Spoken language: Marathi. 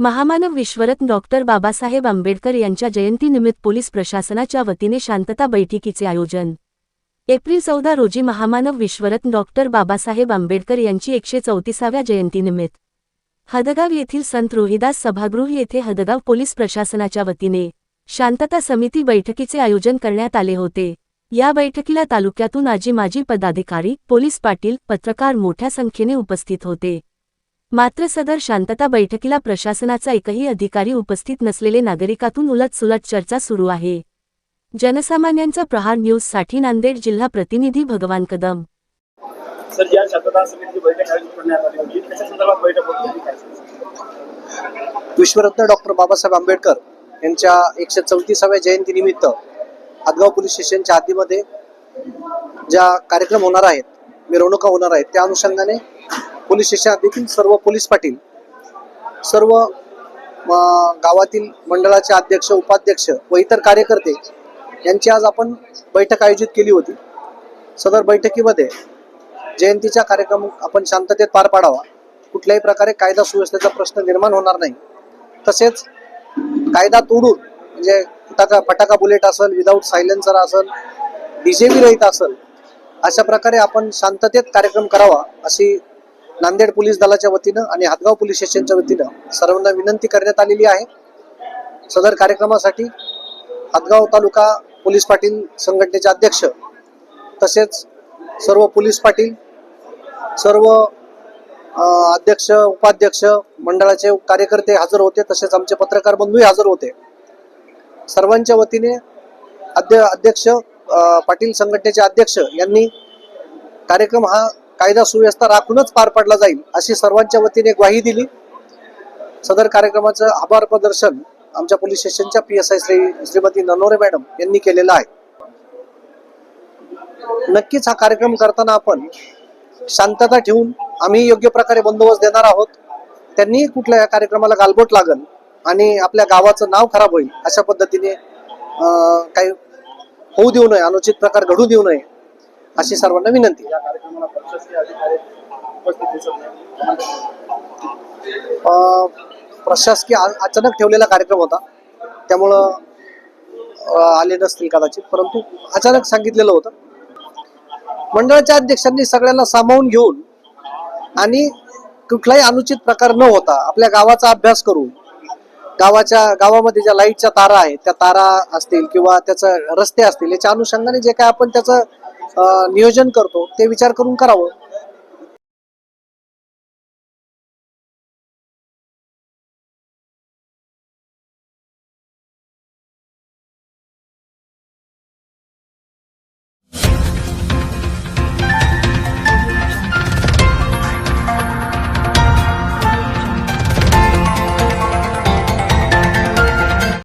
महामानव विश्वरत्न डॉक्टर बाबासाहेब आंबेडकर यांच्या जयंतीनिमित्त पोलीस प्रशासनाच्या वतीने शांतता बैठकीचे आयोजन. एप्रिल चौदा रोजी महामानव विश्वरत्न डॉक्टर बाबासाहेब आंबेडकर यांची एकशे चौतीसाव्या जयंतीनिमित्त. हदगाव येथील संत रोहिदास सभागृह येथे हदगाव पोलीस प्रशासनाच्या वतीने शांतता समिती बैठकीचे आयोजन करण्यात आले होते. या बैठकीला तालुक्यातून आजी माजी पदाधिकारी पोलीस पाटील पत्रकार मोठ्या संख्येने उपस्थित होते. मात्र सदर शांतता बैठकीला प्रशासनाचा एकही अधिकारी उपस्थित नसलेले नागरिकातून उलटसुलट चर्चा सुरू आहे. जनसामान्यांचा प्रहार न्यूजसाठी नांदेड जिल्हा प्रतिनिधी भगवान कदम. सर या शांतता समितीची बैठक आयोजित करण्यात आली होती. त्याच्या संदर्भात बैठक होती. आणि काय सांगाल? विश्वरत्न डॉक्टर बाबासाहेब आंबेडकर यांच्या एकशे चौतीसाव्या जयंतीनिमित्त हातगाव पोलीस स्टेशनच्या हद्दीमध्ये ज्या कार्यक्रम होणार आहेत मिरवणुका होणार आहेत त्या अनुषंगाने पोलीस स्टेशन देखील सर्व पोलीस पाटील सर्व गावातील मंडळाचे अध्यक्ष उपाध्यक्ष व इतर कार्यकर्ते यांची आज आपण बैठक आयोजित केली होती. सदर बैठकीमध्ये जयंतीचा कार्यक्रम आपण शांततेत पार पाडावा. कुठल्याही प्रकारे कायदा सुव्यवस्थेचा प्रश्न निर्माण होणार नाही. तसेच कायदा तोडून म्हणजे फटाका फटाका बुलेट असेल विदाऊट सायलेन्सर असेल डीजेबी रहित असेल अशा प्रकारे आपण शांततेत कार्यक्रम करावा अशी नांदेड पोलीस दलाच्या वतीनं आणि हातगाव पोलीस स्टेशनच्या वतीनं सर्वांना विनंती करण्यात आलेली आहे. सदर कार्यक्रमासाठी हातगाव तालुका पोलीस पाटील संघटनेचे अध्यक्ष तसेच सर्व पोलीस पाटील सर्व अध्यक्ष उपाध्यक्ष मंडळाचे कार्यकर्ते हजर होते तसेच आमचे पत्रकार बंधूही हजर होते. सर्वांच्या वतीने अध्य अध्यक्ष पाटील संघटनेचे अध्यक्ष यांनी कार्यक्रम हा कायदा सुव्यवस्था राखूनच पार पाडला जाईल अशी सर्वांच्या वतीने ग्वाही दिली. सदर कार्यक्रमाचं आभार प्रदर्शन आमच्या पोलीस स्टेशनच्या P S I Shri Shrimati Nanore madam यांनी केलेलं आहे. नक्कीच हा कार्यक्रम करताना आपण शांतता ठेवून आम्ही योग्य प्रकारे बंदोबस्त देणार आहोत. त्यांनी कुठल्या या कार्यक्रमाला गालबोट लागल आणि आपल्या गावाचं नाव खराब होईल अशा पद्धतीने काही होऊ देऊ नये अनुचित प्रकार घडू देऊ नये अशी सर्वांना विनंती. प्रशासकीय अचानक ठेवलेला कार्यक्रम होता. त्यामुळं आले नसतील कदाचित परंतु अचानक सांगितलेलं होतं. मंडळाच्या अध्यक्षांनी सगळ्यांना सामावून घेऊन आणि कुठलाही अनुचित प्रकार न होता आपल्या गावाचा अभ्यास करून गावाच्या गावामध्ये ज्या लाईटच्या तारा आहेत त्या तारा असतील किंवा त्याचं रस्ते असतील याच्या अनुषंगाने जे काय आपण त्याचं नियोजन करतो ते विचार करून करावं.